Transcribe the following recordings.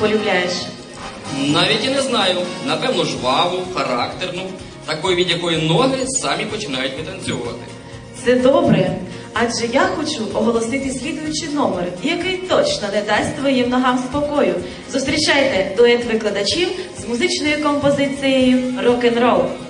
полюбляєш? Навіть і не знаю. Напевно, жваву, характерну, такої, від якої ноги самі починають витанцьовувати. Це добре. Адже я хочу оголосити слідуючий номер, який точно не дасть твоїм ногам спокою. Зустрічайте дует викладачів з музичною композицією рок-н-рол. Юлю,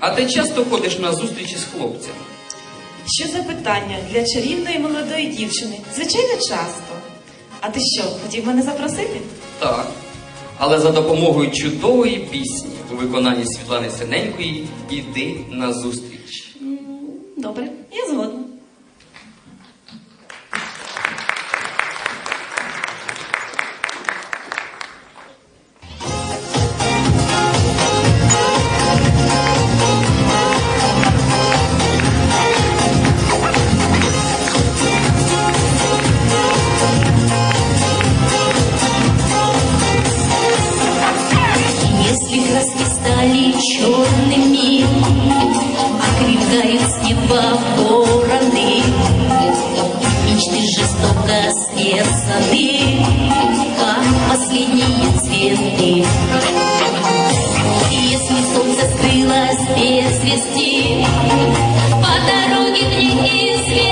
а ти часто ходиш на зустрічі з хлопцями? Що за питання для чарівної молодої дівчини? Звичайно, часто. А ти що, хотів мене запросити? Так. Але за допомогою чудової пісні у виконанні Світлани Синенької іди на зустріч. Добре, Окрикают с неба вороны, Мечты жестоко стерзаны, Как последние цветы. И Если солнце скрылось без вести, По дороге в неизвестности,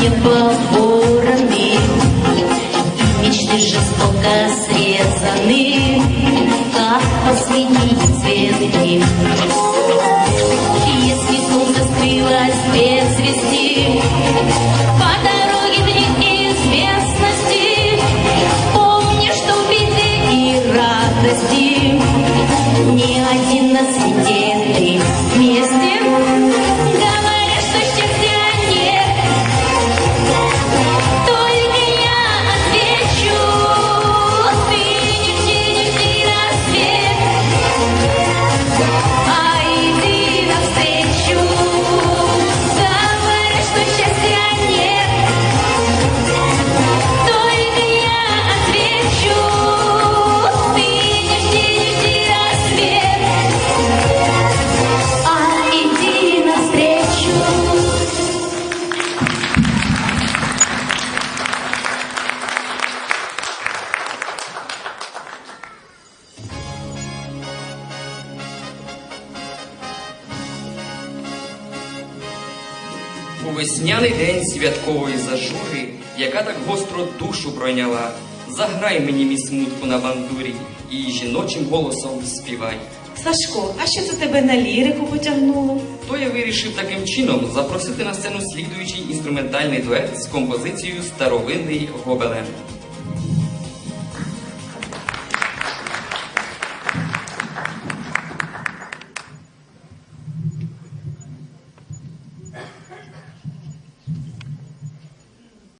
неба вороны, И мечты жестоко срезаны, Как последние цветы. Если солнце скрылось без вести, По весняний день святкової зажури, яка так гостро душу пройняла, заграй мені мій смутку на бандурі і жіночим голосом співай. Сашко, а що це тебе на лірику потягнуло? То я вирішив таким чином запросити на сцену слідуючий інструментальний дует з композицією Старовинний гобелен.